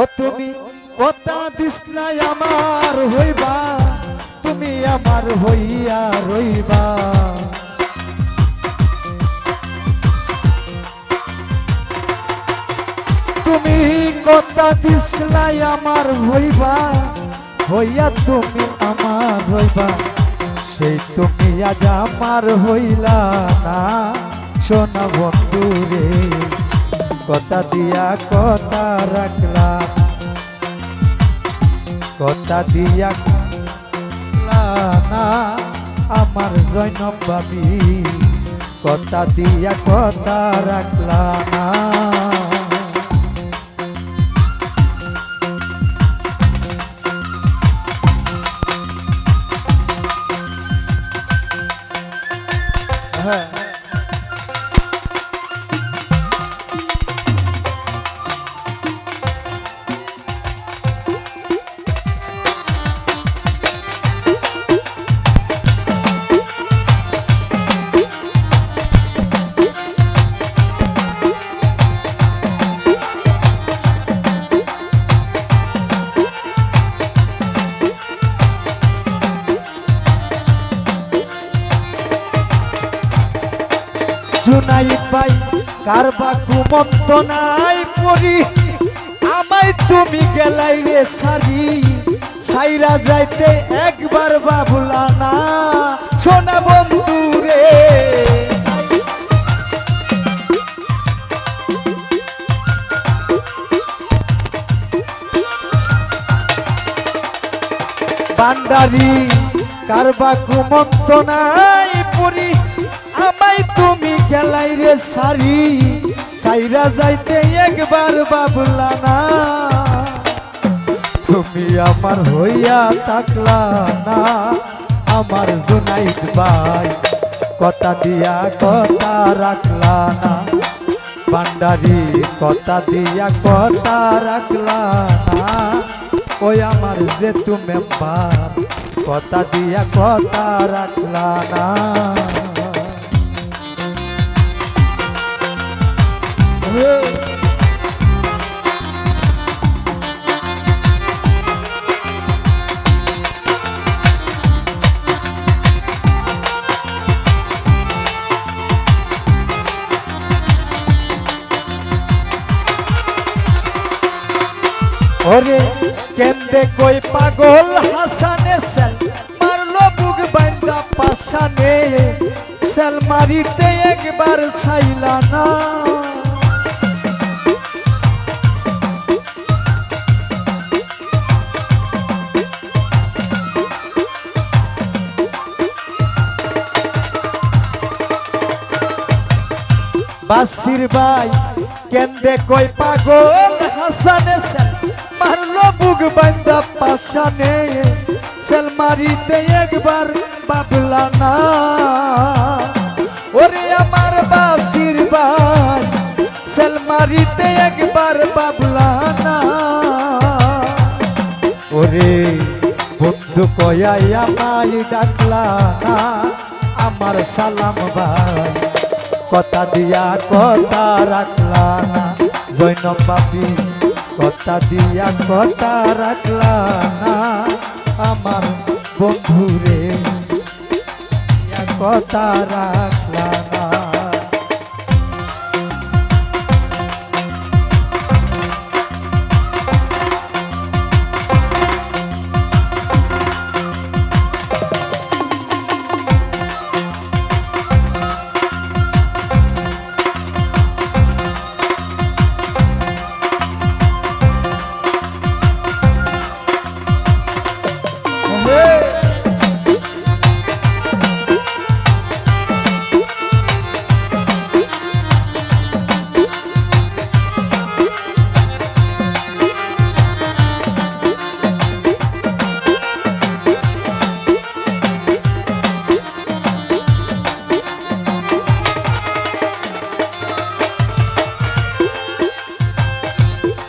ও তুমি কথা দিস নাই আমার হইবা, তুমি আমার হইয়া রইবা। তুমি কথা দিস নাই আমার হইবা, হইয়া তুমি আমার হইবা সেই তুমি আজ আমার হইলা না, সোনা বন্ধু রে। কথা দিয়া কথা রাখলা। কথা দিয়া না, আমার জৈনব বাবি কথা দিয়া কথা রাখলা না। হ্যাঁ জুনাই পাই কারবা কুমন্ত নাই পরি আমায় তুমি গেলাই রে সারি, সাইরা যাইতে একবার বাবুলা না। সোনা বন্ধু রে। বান্দারি কারবা কুমন্ত নাই পরি আমায় তুমি গেলাই রে সারি সাইরা যাইতে একবার বাবলা না। তুমি আমার হইয়া থাকলা না। আমার জুনাইদ ভাই কথা দিয়া কথা রাখলা না। ভান্ডারি কথা দিয়া কথা রাখলা না। ওই আমার যে তুমি কথা দিয়া কথা রাখলা না। ওরে কেন্দে কই পাগল হাসানে সেল, মারলো বুক বান্দা পাশানে। সেল মারিতে একবার ছাইলা না। বাসির ভাই কেন্দে কই পাগল হাসানে মারলো বুক বান্দা পাশানে সেল মারিতে একবার বাবলা না। ওরে আমার বাসির ভাই, সেল মারিতে একবার বাবলা না। ওরে বন্ধু কয়াই আমায় ডাকলা না, আমার সালাম ভাই। কথা দিয়া কথা রাখলা না জৈনব বাপি কথা দিয়া কথা রাখলা না। আমার বন্ধুরে, কথা রাখলা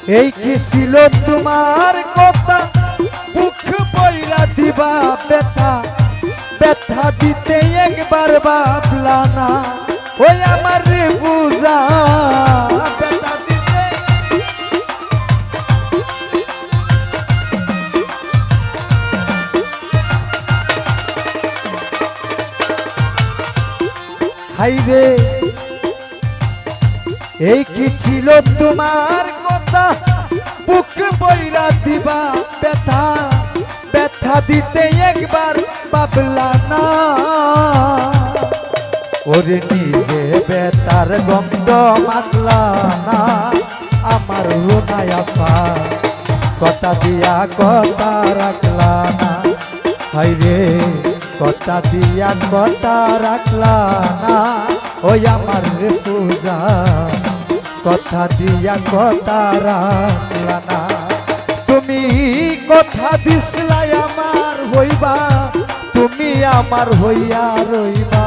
এই কি ছিল তোমার কথা? দুঃখ বইরা দিবা ব্যথা। ব্যথা দিতে একবার বাবলা না। ওই আমার বুঝা হাইরে। এই কি ছিল তোমার কথা বুক বইরা দিবা ব্যথা। ব্যথা দিতে একবার পাবলা না। ওরে নিজে বেতার গন্ধ মাতলা না। আমার রুনায় আপা কথা দিয়া কথা রাখলা না। হাইরে কথা দিয়া কথা রাখলা না। ওই আমার পূজা কথা দিয়া কথা রাখলা তুমি কথা দিসলাই আমার হইবা, তুমি আমার হইয়া রইবা।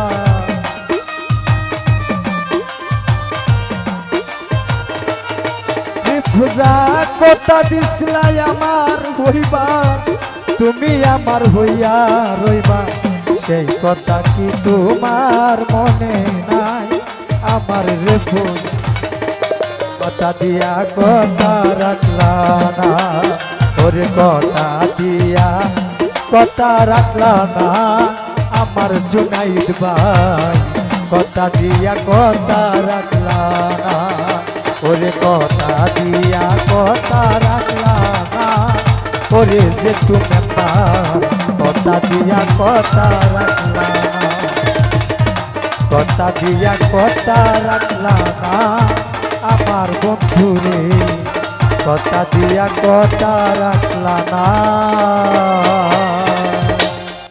পূজা কথা দিসলাই আমার হইবা, তুমি আমার হইয়া রইবা। সেই কথা কি তোমার মনে নাই? আমার রে পূজা কথা দিয়া, কথা রাখলা ওরে কথা দিয়া, কথা রাখলা আমার জুনাইদ ভাই, কথা দিয়া, কথা রাখলা ওরে কথা দিয়া, কথা রাখলা না। ওরে যে তুমি কথা দিয়া, কথা রাখলা কথা দিয়া, কথা রাখলা আমার বন্ধুরে কথা দিয়া কথা রাখলা